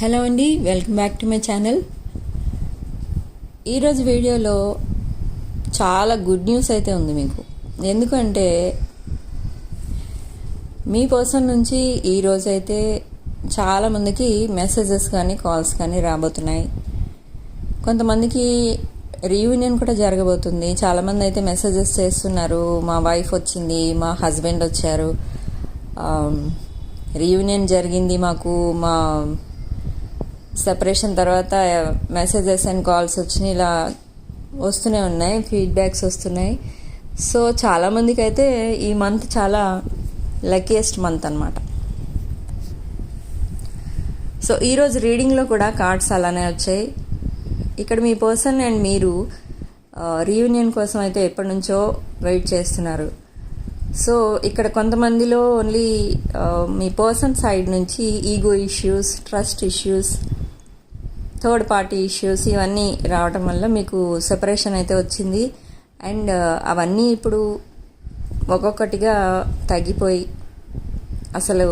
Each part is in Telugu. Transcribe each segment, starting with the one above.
హలో అండి welcome back to my channel. ఈరోజు వీడియోలో చాలా గుడ్ న్యూస్ అయితే ఉంది మీకు. ఎందుకంటే మీ పర్సన్ నుంచి ఈరోజు అయితే చాలామందికి మెసేజెస్ కానీ కాల్స్ కానీ రాబోతున్నాయి. కొంతమందికి రీయూనియన్ కూడా జరగబోతుంది. చాలామంది అయితే మెసేజెస్ చేస్తున్నారు. మా వైఫ్ వచ్చింది మా హస్బెండ్ వచ్చారు. రీయూనియన్ జరిగింది మాకు మా సెపరేషన్ తర్వాత మెసేజెస్ అండ్ కాల్స్ వచ్చినాయి. ఇలా వస్తూనే ఉన్నాయి. ఫీడ్బ్యాక్స్ వస్తున్నాయి. సో చాలామందికి అయితే ఈ మంత్ చాలా లక్కీయెస్ట్ మంత్ అనమాట సో ఈరోజు రీడింగ్లో కూడా కార్డ్స్ అలానే వచ్చాయి. ఇక్కడ మీ పర్సన్ అండ్ మీరు రీయూనియన్ కోసం అయితే ఎప్పటి నుంచో వెయిట్ చేస్తున్నారు. సో ఇక్కడ కొంతమందిలో ఓన్లీ మీ పర్సన్ సైడ్ నుంచి ego issues trust issues third party issues ఇవన్నీ రావటం వల్ల మీకు సెపరేషన్ అయితే వచ్చింది. అండ్ అవన్నీ ఇప్పుడు ఒక్కొక్కటిగా తగ్గిపోయి అసలు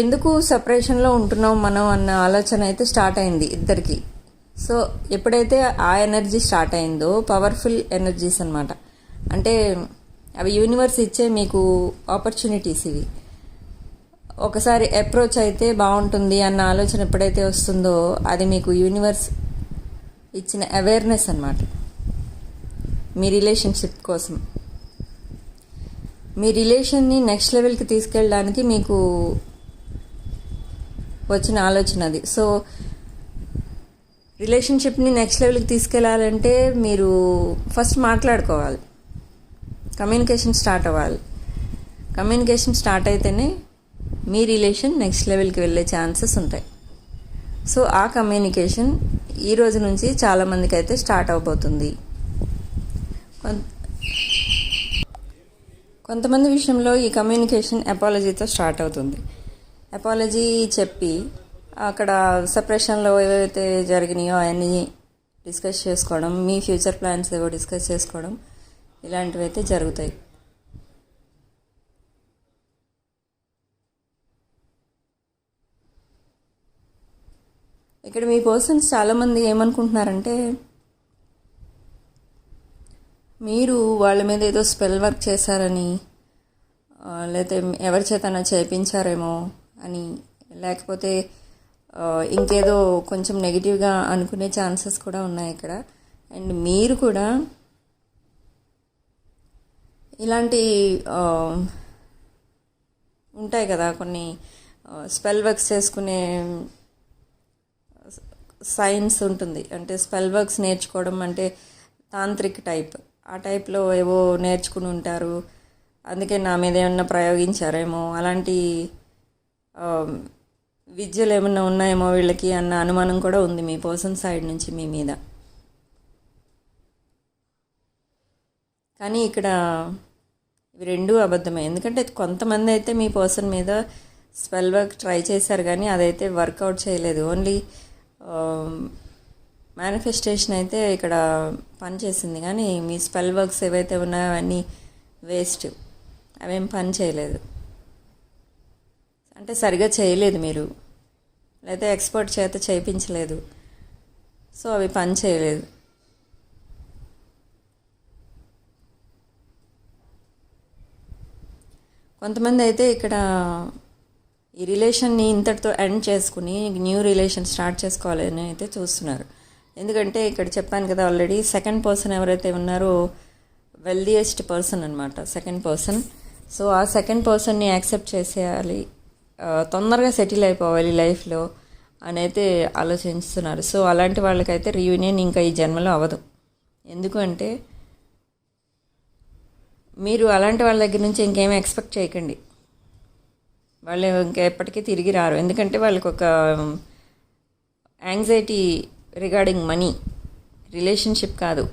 ఎందుకు సెపరేషన్లో ఉంటున్నాం మనం అన్న ఆలోచన అయితే స్టార్ట్ అయింది ఇద్దరికి. సో ఎప్పుడైతే ఆ ఎనర్జీ స్టార్ట్ అయిందో పవర్ఫుల్ ఎనర్జీస్ అనమాట అంటే అవి యూనివర్స్ ఇచ్చే మీకు ఆపర్చునిటీస్ ఇవి. ఒకసారి అప్రోచ్ అయితే బాగుంటుంది అన్న ఆలోచన ఎప్పుడైతే వస్తుందో అది మీకు యూనివర్స్ ఇచ్చిన అవేర్నెస్ అనమాట మీ రిలేషన్షిప్ కోసం. మీ రిలేషన్ని నెక్స్ట్ లెవెల్కి తీసుకెళ్ళడానికి మీకు వచ్చిన ఆలోచన అది. సో రిలేషన్షిప్ని నెక్స్ట్ లెవెల్కి తీసుకెళ్ళాలంటే మీరు ఫస్ట్ మాట్లాడుకోవాలి. కమ్యూనికేషన్ స్టార్ట్ అవ్వాలి. కమ్యూనికేషన్ స్టార్ట్ అయితేనే మీ రిలేషన్ నెక్స్ట్ లెవెల్కి వెళ్ళే ఛాన్సెస్ ఉంటాయి. సో ఆ కమ్యూనికేషన్ ఈ రోజు నుంచి చాలామందికి అయితే స్టార్ట్ అవబోతుంది. కొంతమంది విషయంలో ఈ కమ్యూనికేషన్ అపాలజీతో స్టార్ట్ అవుతుంది. అపాలజీ చెప్పి అక్కడ సపరేషన్లో ఏవైతే జరిగినాయో అవన్నీ డిస్కస్ చేసుకోవడం మీ ఫ్యూచర్ ప్లాన్స్ ఏవో డిస్కస్ చేసుకోవడం ఇలాంటివి అయితే జరుగుతాయి. ఇక్కడ మీ పర్సన్స్ చాలామంది ఏమనుకుంటున్నారంటే మీరు వాళ్ళ మీద ఏదో స్పెల్ వర్క్ చేశారని లేకపోతే ఎవరి చేతనా చేయించారేమో అని లేకపోతే ఇంకేదో కొంచెం నెగిటివ్గా అనుకునే ఛాన్సెస్ కూడా ఉన్నాయి ఇక్కడ. అండ్ మీరు కూడా ఇలాంటి ఉంటాయి కదా కొన్ని స్పెల్ వర్క్స్ చేసుకునే సైన్స్ ఉంటుంది. అంటే స్పెల్ వర్క్స్ నేర్చుకోవడం అంటే తాంత్రిక్ టైప్. ఆ టైప్లో ఏవో నేర్చుకుని ఉంటారు. అందుకే నా మీద ఏమన్నా ప్రయోగించారేమో. అలాంటి విద్యలు ఏమన్నా ఉన్నాయేమో వీళ్ళకి అన్న అనుమానం కూడా ఉంది మీ పర్సన్ సైడ్ నుంచి మీ మీద. కానీ ఇక్కడ ఇవి రెండూ అబద్ధమే. ఎందుకంటే కొంతమంది అయితే మీ పర్సన్ మీద స్పెల్ వర్క్ ట్రై చేశారు కానీ అదైతే వర్కౌట్ చేయలేదు. ఓన్లీ Um, మేనిఫెస్టేషన్ అయితే ఇక్కడ పనిచేసింది కానీ మీ స్పెల్ వర్క్స్ ఏవైతే ఉన్నాయో అవన్నీ వేస్ట్ అవేం పని చేయలేదు. అంటే సరిగా చేయలేదు మీరు. లేదా ఎక్స్పర్ట్ చేత చేయించలేదు. సో అవి పని చేయలేదు. కొంతమంది అయితే ఇక్కడ ఈ రిలేషన్ని ఇంతటితో ఎండ్ చేసుకుని న్యూ రిలేషన్ స్టార్ట్ చేసుకోవాలని అయితే చూస్తున్నారు. ఎందుకంటే ఇక్కడ చెప్పాను కదా ఆల్రెడీ సెకండ్ పర్సన్ ఎవరైతే ఉన్నారో వెల్దియెస్ట్ పర్సన్ అనమాట సెకండ్ పర్సన్ సో ఆ సెకండ్ పర్సన్ని యాక్సెప్ట్ చేసేయాలి తొందరగా సెటిల్ అయిపోవాలి లైఫ్లో అని అయితే ఆలోచిస్తున్నారు. సో అలాంటి వాళ్ళకైతే రీయూనియన్ ఇంకా ఈ జన్మలో అవ్వదు. ఎందుకంటే మీరు అలాంటి వాళ్ళ దగ్గర నుంచి ఇంకేమీ ఎక్స్పెక్ట్ చేయకండి. వాళ్ళు ఇంకా ఎప్పటికీ తిరిగి రారు. ఎందుకంటే వాళ్ళకి ఒక యాంగ్జైటీ రిగార్డింగ్ మనీ రిలేషన్షిప్ కాదు.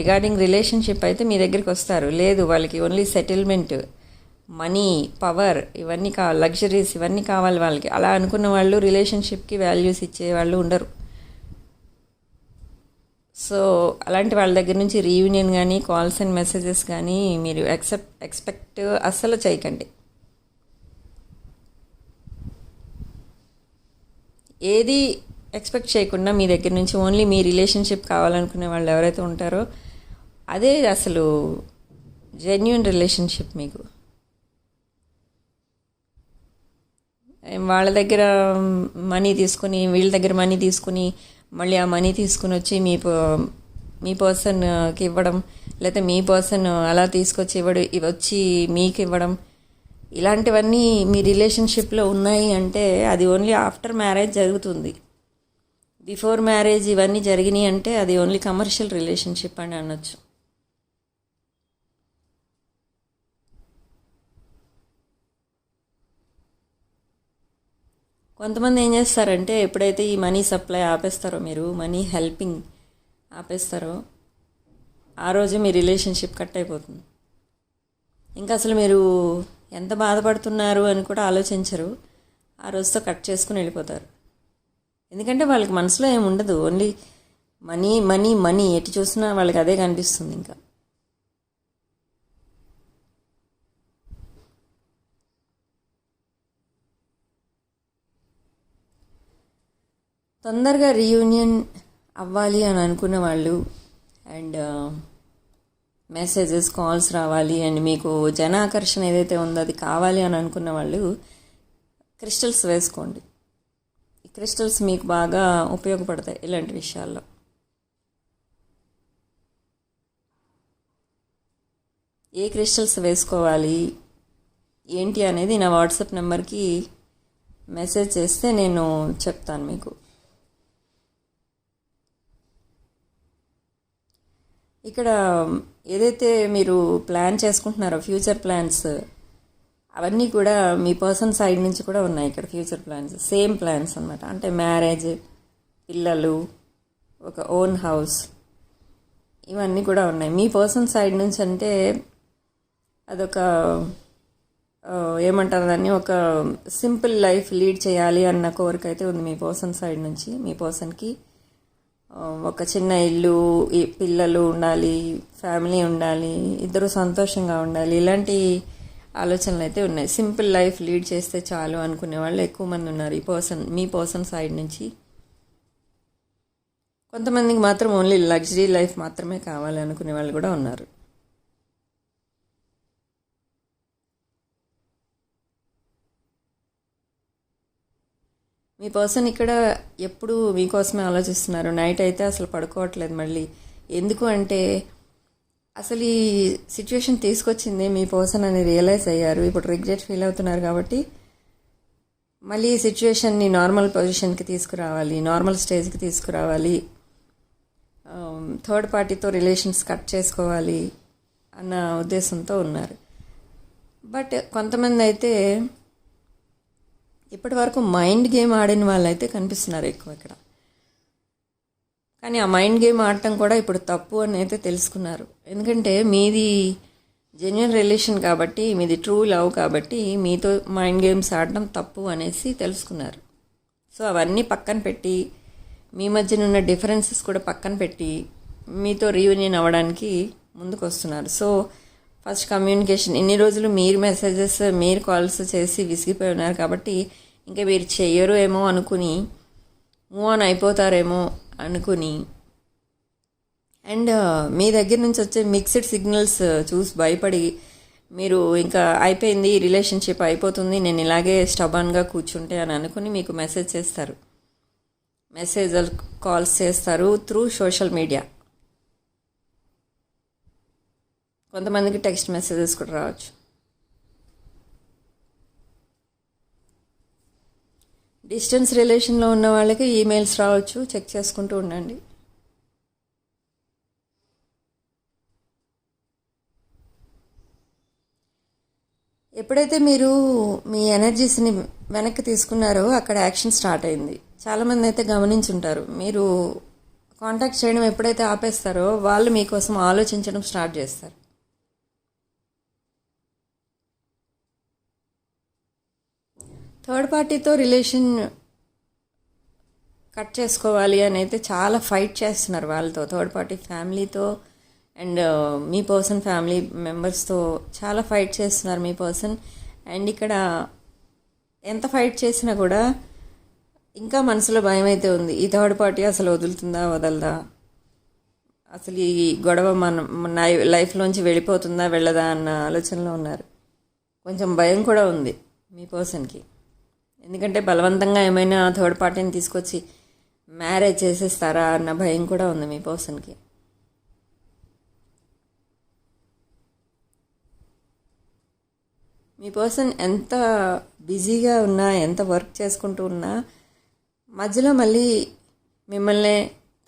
రిగార్డింగ్ రిలేషన్షిప్ అయితే మీ దగ్గరికి వస్తారు. లేదు వాళ్ళకి ఓన్లీ సెటిల్మెంట్ మనీ పవర్ ఇవన్నీ కా లగ్జరీస్ ఇవన్నీ కావాలి వాళ్ళకి. అలా అనుకున్న వాళ్ళు రిలేషన్షిప్కి వాల్యూస్ ఇచ్చే వాళ్ళు ఉండరు. సో అలాంటి వాళ్ళ దగ్గర నుంచి రీయూనియన్ కానీ కాల్స్ అండ్ మెసేజెస్ కానీ మీరు ఎక్సెప్ట్ ఎక్స్పెక్ట్ అస్సలు చేయకండి. ఏది ఎక్స్పెక్ట్ చేయకుండా మీ దగ్గర నుంచి ఓన్లీ మీ రిలేషన్షిప్ కావాలనుకునే వాళ్ళు ఎవరైతే ఉంటారో అదే అసలు జెన్యున్ రిలేషన్షిప్ మీకు. వాళ్ళ దగ్గర మనీ తీసుకుని వీళ్ళ దగ్గర మనీ తీసుకుని మళ్ళీ ఆ మనీ తీసుకుని వచ్చి మీ ప- మీ పర్సన్కి ఇవ్వడం లేకపోతే మీ పర్సన్ అలా తీసుకొచ్చి ఇవ్వడం ఇవి వచ్చి మీకు ఇవ్వడం ఇలాంటివన్నీ మీ రిలేషన్షిప్లో ఉన్నాయి అంటే అది ఓన్లీ ఆఫ్టర్ మ్యారేజ్ జరుగుతుంది. బిఫోర్ మ్యారేజ్ ఇవన్నీ జరిగినాయి అంటే అది ఓన్లీ కమర్షియల్ రిలేషన్షిప్ అని అనొచ్చు. కొంతమంది ఏం చేస్తారంటే ఎప్పుడైతే ఈ మనీ సప్లై ఆపేస్తారో మీరు మనీ హెల్పింగ్ ఆపేస్తారో ఆ రోజు మీ రిలేషన్షిప్ కట్ అయిపోతుంది. ఇంకా అసలు మీరు ఎంత బాధపడుతున్నారు అని కూడా ఆలోచించరు. ఆ రోజుతో కట్ చేసుకుని వెళ్ళిపోతారు. ఎందుకంటే వాళ్ళకి మనసులో ఏమి ఉండదు. ఓన్లీ మనీ మనీ మనీ ఎటు చూసినా వాళ్ళకి అదే కనిపిస్తుంది ఇంకా. తొందరగా రీయూనియన్ అవ్వాలి అని అనుకున్న వాళ్ళు అండ్ మెసేజెస్ కాల్స్ రావాలి అండ్ మీకు జన ఆకర్షణ ఏదైతే ఉందో అది కావాలి అని అనుకున్న వాళ్ళు క్రిస్టల్స్ వేసుకోండి. ఈ క్రిస్టల్స్ మీకు బాగా ఉపయోగపడతాయి ఇలాంటి విషయాల్లో. ఏ క్రిస్టల్స్ వేసుకోవాలి? ఏంటి అనేది నా వాట్సాప్ నెంబర్కి మెసేజ్ చేస్తే నేను చెప్తాను మీకు. ఇక్కడ ఏదైతే మీరు ప్లాన్ చేసుకుంటున్నారో ఫ్యూచర్ ప్లాన్స్ అవన్నీ కూడా మీ పర్సన్ సైడ్ నుంచి కూడా ఉన్నాయి ఇక్కడ ఫ్యూచర్ ప్లాన్స్. సేమ్ ప్లాన్స్ అనమాట అంటే మ్యారేజ్ పిల్లలు ఒక ఓన్ హౌస్ ఇవన్నీ కూడా ఉన్నాయి. మీ పర్సన్ సైడ్ నుంచి అంటే అదొక ఏమంటారు దాన్ని? ఒక సింపుల్ లైఫ్ లీడ్ చేయాలి అన్న కోరిక అయితే ఉంది మీ పర్సన్ సైడ్ నుంచి మీ పర్సన్కి. ఒక చిన్న ఇల్లు ఈ పిల్లలు ఉండాలి ఫ్యామిలీ ఉండాలి ఇద్దరు సంతోషంగా ఉండాలి ఇలాంటి ఆలోచనలు అయితే ఉన్నాయి. సింపుల్ లైఫ్ లీడ్ చేస్తే చాలు అనుకునే వాళ్ళు ఎక్కువ మంది ఉన్నారు ఈ పర్సన్ మీ పర్సన్ సైడ్ నుంచి. కొంతమందికి మాత్రం ఓన్లీ లగ్జరీ లైఫ్ మాత్రమే కావాలి అనుకునే వాళ్ళు కూడా ఉన్నారు. మీ పర్సన్ ఇక్కడ ఎప్పుడు మీకోసమే ఆలోచిస్తున్నారు? నైట్ అయితే అసలు పడుకోవట్లేదు మళ్ళీ. ఎందుకు అంటే అసలు ఈ సిచ్యువేషన్ తీసుకొచ్చింది మీ పర్సన్ అని రియలైజ్ అయ్యారు. ఇప్పుడు రిగ్రెట్ ఫీల్ అవుతున్నారు కాబట్టి మళ్ళీ ఈ సిచ్యువేషన్ని నార్మల్ పొజిషన్కి తీసుకురావాలి నార్మల్ స్టేజ్కి తీసుకురావాలి థర్డ్ పార్టీతో రిలేషన్స్ కట్ చేసుకోవాలి అన్న ఉద్దేశంతో ఉన్నారు. బట్ కొంతమంది అయితే ఇప్పటి వరకు మైండ్ గేమ్ ఆడిన వాళ్ళైతే కనిపిస్తున్నారు ఎక్కువ ఇక్కడ. కానీ ఆ మైండ్ గేమ్ ఆడటం కూడా ఇప్పుడు తప్పు అని అయితే తెలుసుకున్నారు. ఎందుకంటే మీది జెన్యున్ రిలేషన్ కాబట్టి మీది ట్రూ లవ్ కాబట్టి మీతో మైండ్ గేమ్స్ ఆడడం తప్పు అనేసి తెలుసుకున్నారు. సో అవన్నీ పక్కన పెట్టి మీ మధ్యన ఉన్న డిఫరెన్సెస్ కూడా పక్కన పెట్టి మీతో రీయూనియన్ అవ్వడానికి ముందుకు వస్తున్నారు. సో ఫస్ట్ కమ్యూనికేషన్ ఇన్ని రోజులు మీరు మెసేజెస్ మీరు కాల్స్ చేసి విసిగిపోయి ఉన్నారు కాబట్టి ఇంకా మీరు చెయ్యరు ఏమో అనుకుని మూవ్ ఆన్ అయిపోతారేమో అనుకుని అండ్ uh, మీ దగ్గర నుంచి వచ్చే మిక్స్డ్ సిగ్నల్స్ uh, చూసి భయపడి మీరు ఇంకా అయిపోయింది రిలేషన్షిప్ అయిపోతుంది నేను ఇలాగే స్టబాన్గా కూర్చుంటే అని అనుకుని మీకు మెసేజ్ చేస్తారు. మెసేజ్ కాల్స్ చేస్తారు త్రూ సోషల్ మీడియా కొంతమందికి టెక్స్ట్ మెసేజెస్ కూడా రావచ్చు. డిస్టెన్స్ రిలేషన్లో ఉన్న వాళ్ళకి ఈమెయిల్స్ రావచ్చు. చెక్ చేసుకుంటూ ఉండండి. ఎప్పుడైతే మీరు మీ ఎనర్జీస్ని వెనక్కి తీసుకున్నారో అక్కడ యాక్షన్ స్టార్ట్ అయింది. చాలామంది అయితే గమనించుంటారు. మీరు కాంటాక్ట్ చేయడం ఎప్పుడైతే ఆపేస్తారో వాళ్ళు మీకోసం ఆలోచించడం స్టార్ట్ చేస్తారు. థర్డ్ పార్టీతో రిలేషన్ కట్ చేసుకోవాలి అని అయితే చాలా ఫైట్ చేస్తున్నారు వాళ్ళతో థర్డ్ పార్టీ ఫ్యామిలీతో అండ్ uh, మీ పర్సన్ ఫ్యామిలీ మెంబర్స్తో చాలా ఫైట్ చేస్తున్నారు మీ పర్సన్. అండ్ ఇక్కడ ఎంత ఫైట్ చేసినా కూడా ఇంకా మనసులో భయం అయితే ఉంది. ఈ థర్డ్ పార్టీ అసలు వదులుతుందా వదలదా? అసలు ఈ గొడవ మన మన లైఫ్లోంచి వెళ్ళిపోతుందా వెళ్ళదా అన్న ఆలోచనలో ఉన్నారు. కొంచెం భయం కూడా ఉంది మీ పర్సన్కి. ఎందుకంటే బలవంతంగా ఏమైనా థర్డ్ పార్టీని తీసుకొచ్చి మ్యారేజ్ చేసేస్తారా అన్న భయం కూడా ఉంది మీ పర్సన్కి మీ పర్సన్ ఎంత బిజీగా ఉన్నా ఎంత వర్క్ చేసుకుంటూ ఉన్నా మధ్యలో మళ్ళీ మిమ్మల్ని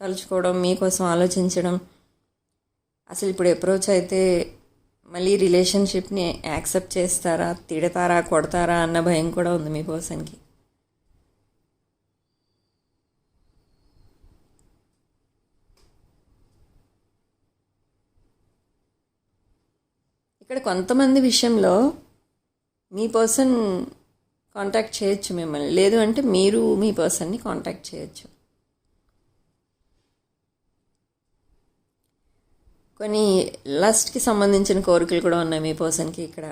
తలుచుకోవడం మీకోసం ఆలోచించడం అసలు ఇప్పుడు అప్రోచ్ అయితే మళ్ళీ రిలేషన్షిప్ని యాక్సెప్ట్ చేస్తారా తిడతారా కొడతారా అన్న భయం కూడా ఉంది మీ పర్సన్కి. ఇక్కడ కొంతమంది విషయంలో మీ పర్సన్ కాంటాక్ట్ చేయొచ్చు మిమ్మల్ని. లేదు అంటే మీరు మీ పర్సన్ని కాంటాక్ట్ చేయొచ్చు. కొన్ని లస్ట్కి సంబంధించిన కోరికలు కూడా ఉన్నాయి మీ పర్సన్కి ఇక్కడ.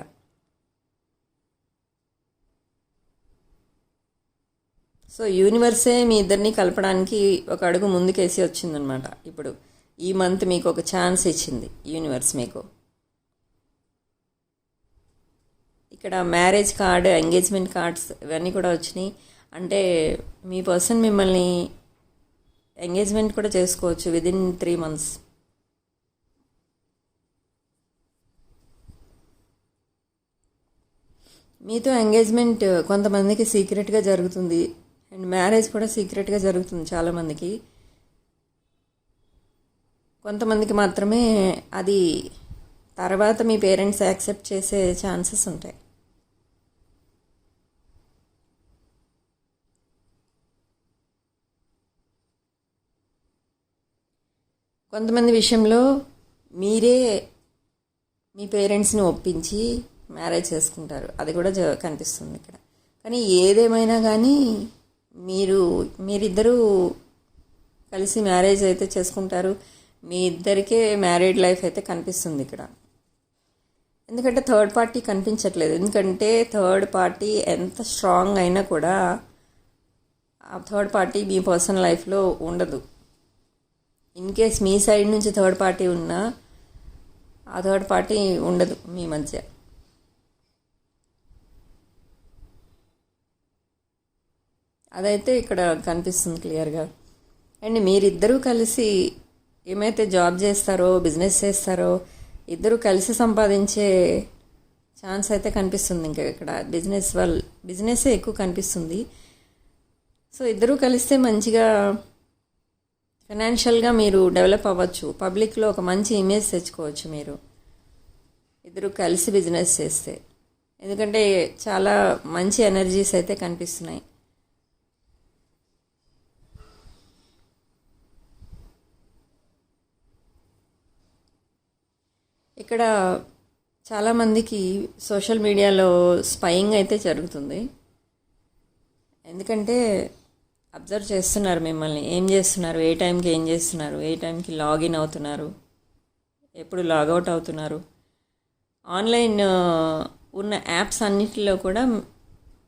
సో యూనివర్సే మీ ఇద్దరిని కలపడానికి ఒక అడుగు ముందుకేసి వచ్చిందనమాట ఇప్పుడు ఈ మంత్ మీకు ఒక ఛాన్స్ ఇచ్చింది యూనివర్స్ మీకు. ఇక్కడ మ్యారేజ్ కార్డ్ ఎంగేజ్మెంట్ కార్డ్స్ ఇవన్నీ కూడా వచ్చినాయి. అంటే మీ పర్సన్ మిమ్మల్ని ఎంగేజ్మెంట్ కూడా చేసుకోవచ్చు విదిన్ త్రీ మంత్స్. మీతో ఎంగేజ్మెంట్ కొంతమందికి సీక్రెట్గా జరుగుతుంది. అండ్ మ్యారేజ్ కూడా సీక్రెట్గా జరుగుతుంది చాలామందికి కొంతమందికి మాత్రమే అది తర్వాత మీ పేరెంట్స్ యాక్సెప్ట్ చేసే ఛాన్సెస్ ఉంటాయి. కొంతమంది విషయంలో మీరే మీ పేరెంట్స్ని ఒప్పించి మ్యారేజ్ చేసుకుంటారు. అది కూడా జ కనిపిస్తుంది ఇక్కడ. కానీ ఏదేమైనా కానీ మీరు మీరిద్దరూ కలిసి మ్యారేజ్ అయితే చేసుకుంటారు. మీ ఇద్దరికే మ్యారీడ్ లైఫ్ అయితే కనిపిస్తుంది ఇక్కడ. ఎందుకంటే థర్డ్ పార్టీ కనిపించట్లేదు. ఎందుకంటే థర్డ్ పార్టీ ఎంత స్ట్రాంగ్ అయినా కూడా ఆ థర్డ్ పార్టీ మీ పర్సనల్ లైఫ్లో ఉండదు. ఇన్ కేస్ మీ సైడ్ నుంచి థర్డ్ పార్టీ ఉన్నా ఆ థర్డ్ పార్టీ ఉండదు మీ మధ్య. అదైతే ఇక్కడ కనిపిస్తుంది క్లియర్గా. అండ్ మీరిద్దరూ కలిసి ఏమైతే జాబ్ చేస్తారో బిజినెస్ చేస్తారో ఇద్దరు కలిసి సంపాదించే ఛాన్స్ అయితే కనిపిస్తుంది ఇంకా ఇక్కడ. బిజినెస్ వల్ బిజినెస్ ఎక్కువ కనిపిస్తుంది. సో ఇద్దరూ కలిస్తే మంచిగా ఫైనాన్షియల్గా మీరు డెవలప్ అవ్వచ్చు. పబ్లిక్లో ఒక మంచి ఇమేజ్ తెచ్చుకోవచ్చు మీరు. ఇద్దరు కలిసి బిజినెస్ చేస్తే. ఎందుకంటే చాలా మంచి ఎనర్జీస్ అయితే కనిపిస్తున్నాయి. ఇక్కడ చాలామందికి సోషల్ మీడియాలో స్పయింగ్ అయితే జరుగుతుంది. ఎందుకంటే అబ్జర్వ్ చేస్తున్నారు మిమ్మల్ని. ఏం చేస్తున్నారు? ఏ టైంకి ఏం చేస్తున్నారు? ఏ టైంకి లాగిన్ అవుతున్నారు? ఎప్పుడు లాగౌట్ అవుతున్నారు? ఆన్లైన్ ఉన్న యాప్స్ అన్నిటిలో కూడా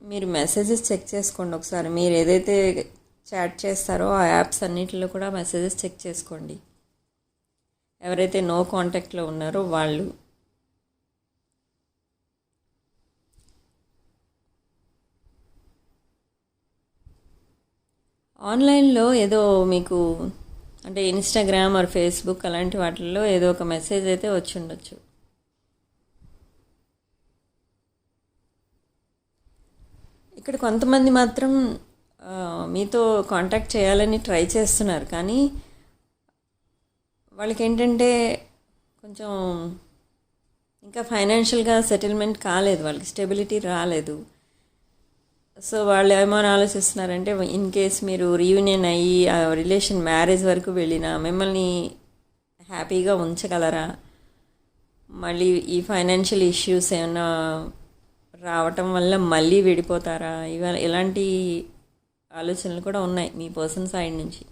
మీరు మెసేజెస్ చెక్ చేసుకోండి ఒకసారి. మీరు ఏదైతే చాట్ చేస్తారో ఆ యాప్స్ అన్నిటిలో కూడా మెసేజెస్ చెక్ చేసుకోండి. ఎవరైతే నో కాంటాక్ట్లో ఉన్నారో వాళ్ళు. ఆన్లైన్లో ఏదో మీకు అంటే ఇన్స్టాగ్రామ్ ఆర్ ఫేస్బుక్ అలాంటి వాటిల్లో ఏదో ఒక మెసేజ్ అయితే వచ్చి ఉండొచ్చు ఇక్కడ కొంతమంది మాత్రం మీతో కాంటాక్ట్ చేయాలని ట్రై చేస్తున్నారు కానీ వాళ్ళకి ఏంటంటే కొంచెం ఇంకా ఫైనాన్షియల్గా సెటిల్మెంట్ కాలేదు వాళ్ళకి స్టెబిలిటీ రాలేదు. సో వాళ్ళు ఏమైనా ఆలోచిస్తున్నారంటే ఇన్ కేస్ మీరు రీయూనియన్ అయ్యి ఆ రిలేషన్ మ్యారేజ్ వరకు వెళ్ళినా మిమ్మల్ని హ్యాపీగా ఉంచగలరా? మళ్ళీ ఈ ఫైనాన్షియల్ ఇష్యూస్ ఏమైనా రావటం వల్ల మళ్ళీ విడిపోతారా? ఇవ ఇలాంటి ఆలోచనలు కూడా ఉన్నాయి మీ పర్సన్ సైడ్ నుంచి.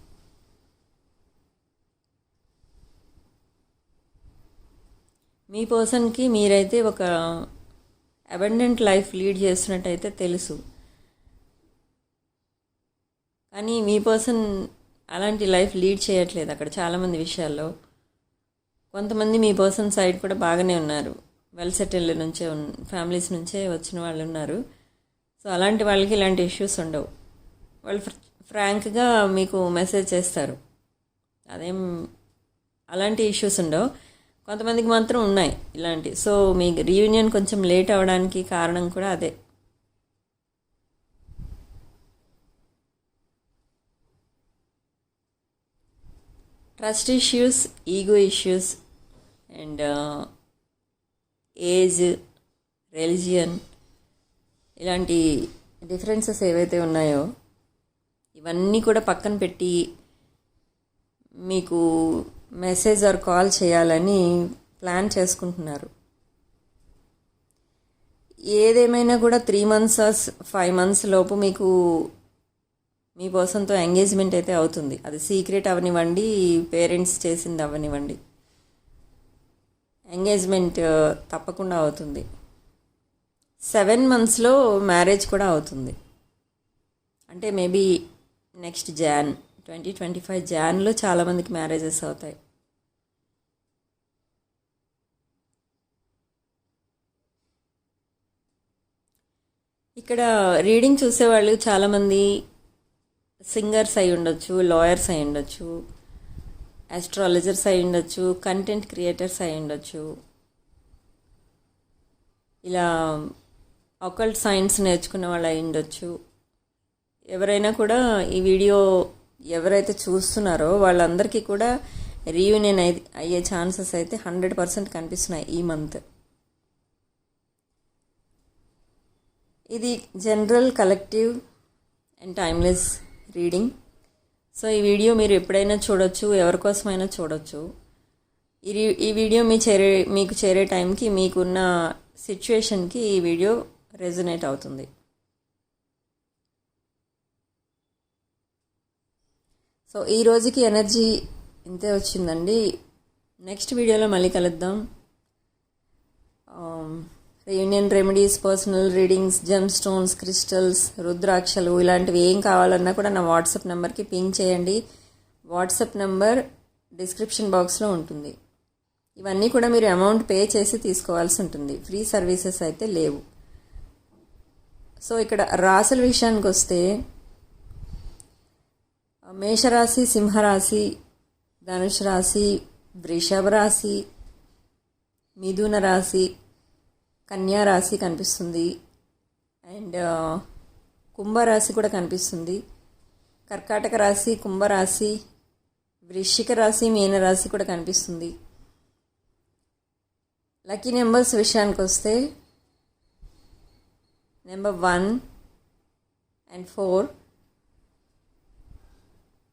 మీ పర్సన్కి మీరైతే ఒక అబండెంట్ లైఫ్ లీడ్ చేస్తున్నట్టయితే తెలుసు. కానీ మీ పర్సన్ అలాంటి లైఫ్ లీడ్ చేయట్లేదు అక్కడ చాలామంది విషయాల్లో. కొంతమంది మీ పర్సన్ సైడ్ కూడా బాగానే ఉన్నారు. వెల్ సెటిల్డ్ నుంచే ఫ్యామిలీస్ నుంచే వచ్చిన వాళ్ళు ఉన్నారు. సో అలాంటి వాళ్ళకి ఇలాంటి ఇష్యూస్ ఉండవు. వాళ్ళు ఫ్రాంక్గా మీకు మెసేజ్ చేస్తారు. అదేం అలాంటి ఇష్యూస్ ఉండవు. కొంతమందికి మాత్రం ఉన్నాయి ఇలాంటి. సో మీ రీయూనియన్ కొంచెం లేట్ అవ్వడానికి కారణం కూడా అదే. Trust issues ego issues and age religion ఇలాంటి డిఫరెన్సెస్ ఏవైతే ఉన్నాయో ఇవన్నీ కూడా పక్కన పెట్టి మీకు మెసేజ్ ఆర్ కాల్ చేయాలని ప్లాన్ చేసుకుంటున్నారు. ఏదేమైనా కూడా three months or five months లోపు మీకు మీ పర్సన్తో ఎంగేజ్మెంట్ అయితే అవుతుంది. అది సీక్రెట్ అవనివ్వండి పేరెంట్స్ చేసింది అవనివ్వండి. ఎంగేజ్మెంట్ uh, తప్పకుండా అవుతుంది. సెవెన్ మంత్స్లో మ్యారేజ్ కూడా అవుతుంది. అంటే maybe next June twenty twenty five జాన్లో చాలామందికి మ్యారేజెస్ అవుతాయి. ఇక్కడ రీడింగ్ చూసేవాళ్ళు చాలామంది సింగర్స్ అయి ఉండొచ్చు లాయర్స్ అయి ఉండొచ్చు ఆస్ట్రాలజర్స్ అయి ఉండొచ్చు కంటెంట్ క్రియేటర్స్ అయి ఉండొచ్చు. ఇలా అకల్ట్ సైన్స్ నేర్చుకున్న వాళ్ళు అయి ఉండొచ్చు. ఎవరైనా కూడా ఈ వీడియో ఎవరైతే చూస్తున్నారో వాళ్ళందరికీ కూడా రీయూనియన్ అయ్యే ఛాన్సెస్ అయితే హండ్రెడ్ పర్సెంట్ కనిపిస్తున్నాయి ఈ మంత్. ఇది general collective and timeless reading. So ఈ వీడియో మీరు ఎప్పుడైనా చూడొచ్చు ఎవరి కోసమైనా చూడొచ్చు. ఈ ఈ వీడియో మీ చేరే మీకు చేరే టైంకి మీకున్న సిచ్యువేషన్కి ఈ వీడియో రెజనేట్ అవుతుంది. సో ఈ రోజుకి ఎనర్జీ ఇంతే వచ్చిందండి. నెక్స్ట్ వీడియోలో మళ్ళీ కలుద్దాం. Union remedies personal readings gemstones crystals రుద్రాక్షలు ఇలాంటివి ఏం కావాలన్నా కూడా నా వాట్సాప్ నెంబర్కి పింగ్ చేయండి. వాట్సాప్ నెంబర్ డిస్క్రిప్షన్ బాక్స్లో ఉంటుంది. ఇవన్నీ కూడా మీరు అమౌంట్ పే చేసి తీసుకోవాల్సి ఉంటుంది. ఫ్రీ సర్వీసెస్ అయితే లేవు. సో ఇక్కడ రాసుల విషయానికి వస్తే మేషరాశి సింహరాశి ధనుష్ రాశి వృషభ రాశి మిథున రాశి కన్యా రాశి కనిపిస్తుంది. అండ్ కుంభరాశి కూడా కనిపిస్తుంది. కర్కాటక రాశి కుంభరాశి వృశ్చిక రాశి మీనరాశి కూడా కనిపిస్తుంది. లక్కీ నెంబర్స్ విషయానికి వస్తే number one and four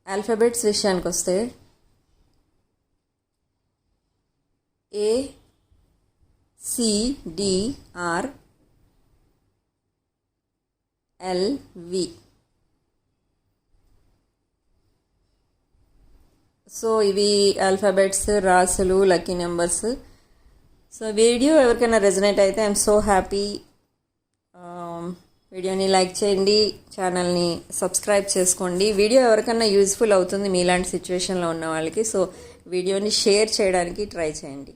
alphabets విషయానికి వస్తే ఏ సిడిఆర్ ఎల్వి సో ఇవి ఆల్ఫాబెట్స్ రాసులు లక్కీ నెంబర్స్ సో వీడియో ఎవరికైనా రెజనేట్ అయితే ఐఎమ్ సో హ్యాపీ వీడియోని లైక్ చేయండి ఛానల్ని సబ్స్క్రైబ్ చేసుకోండి. వీడియో ఎవరికైనా యూజ్ఫుల్ అవుతుంది మీలాంటి సిచ్యువేషన్లో ఉన్న వాళ్ళకి. సో వీడియోని షేర్ చేయడానికి ట్రై చేయండి.